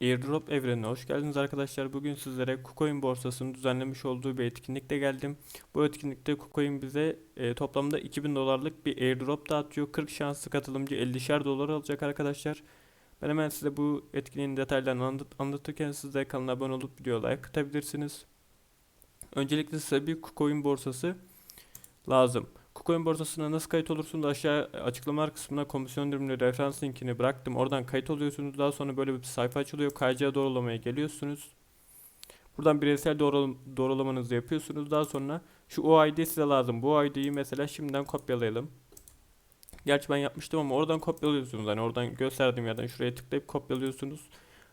Airdrop evrenine hoş geldiniz arkadaşlar. Bugün sizlere KuCoin borsasının düzenlemiş olduğu bir etkinlikte geldim. Bu etkinlikte KuCoin bize e, toplamda 2000 dolarlık bir airdrop dağıtıyor. 40 şanslı katılımcı 50'şer dolar alacak arkadaşlar. Ben hemen size bu etkinliğin detaylarını anlat anlatırken siz de kanala abone olup videoya like atabilirsiniz. Öncelikle size bir KuCoin borsası lazım. KuCoin borsasına nasıl kayıt olursunuz? Aşağı açıklamalar kısmına komisyon dilimli referans linkini bıraktım. Oradan kayıt oluyorsunuz. Daha sonra böyle bir sayfa açılıyor. KYC doğrulamaya geliyorsunuz. Buradan bireysel doğru, doğrulamanızı yapıyorsunuz. Daha sonra şu OID size lazım. Bu OID'yi mesela şimdiden kopyalayalım. Gerçi ben yapmıştım ama oradan kopyalıyorsunuz. Hani oradan gösterdiğim yerden şuraya tıklayıp kopyalıyorsunuz.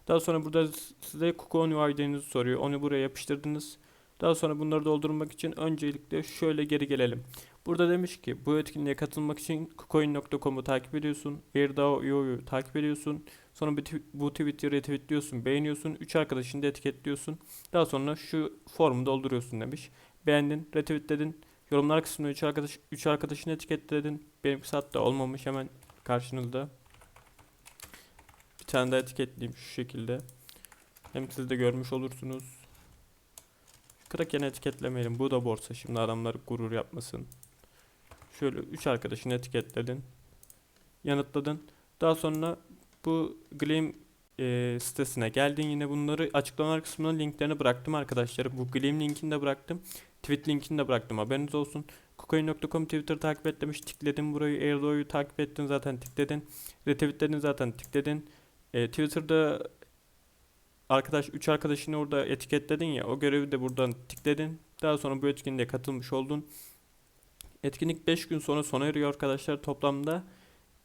Daha sonra burada size KuCoin UID'nizi soruyor. Onu buraya yapıştırdınız. Daha sonra bunları doldurmak için öncelikle şöyle geri gelelim. Burada demiş ki bu etkinliğe katılmak için kucoin.com'u takip ediyorsun. AirDAO.io'yu takip ediyorsun. Sonra bu, tw- bu tweet'i retweetliyorsun, beğeniyorsun. 3 arkadaşını da etiketliyorsun. Daha sonra şu formu dolduruyorsun demiş. Beğendin, retweetledin. Yorumlar kısmına 3 arkadaş 3 arkadaşını etiketledin. Benimkisi hatta olmamış hemen karşınızda. Bir tane daha etiketleyeyim şu şekilde. Hem siz de görmüş olursunuz. Kraken'i etiketlemeyelim. Bu da borsa. Şimdi adamlar gurur yapmasın. Şöyle 3 arkadaşını etiketledin. Yanıtladın. Daha sonra bu Gleam e, sitesine geldin. Yine bunları açıklamalar kısmına linklerini bıraktım arkadaşlar. Bu Gleam linkini de bıraktım. Tweet linkini de bıraktım. Haberiniz olsun. Kucoin.com Twitter takip et demiş. Tıkledin burayı. Airdo'yu takip ettin zaten tıkledin. Retweetledin zaten tıkledin. E, Twitter'da arkadaş 3 arkadaşını orada etiketledin ya o görevi de buradan tıkledin. Daha sonra bu etkinliğe katılmış oldun. Etkinlik 5 gün sonra sona eriyor arkadaşlar. Toplamda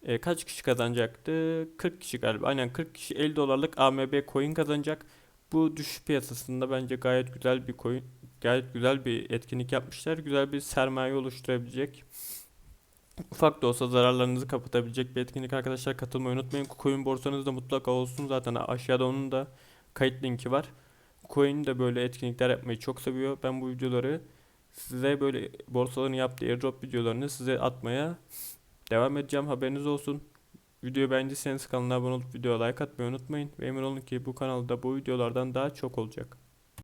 e, kaç kişi kazanacaktı? 40 kişi galiba. Aynen 40 kişi 50 dolarlık AMB coin kazanacak. Bu düşüş piyasasında bence gayet güzel bir coin, gayet güzel bir etkinlik yapmışlar. Güzel bir sermaye oluşturabilecek. Ufak da olsa zararlarınızı kapatabilecek bir etkinlik arkadaşlar. Katılmayı unutmayın. Coin borsanızda mutlaka olsun. Zaten aşağıda onun da kayıt linki var. Coin de böyle etkinlikler yapmayı çok seviyor. Ben bu videoları size böyle borsaların yaptığı airdrop videolarını size atmaya devam edeceğim. Haberiniz olsun. Videoyu beğendiyseniz kanala abone olup videoya like atmayı unutmayın. Ve emin olun ki bu kanalda bu videolardan daha çok olacak.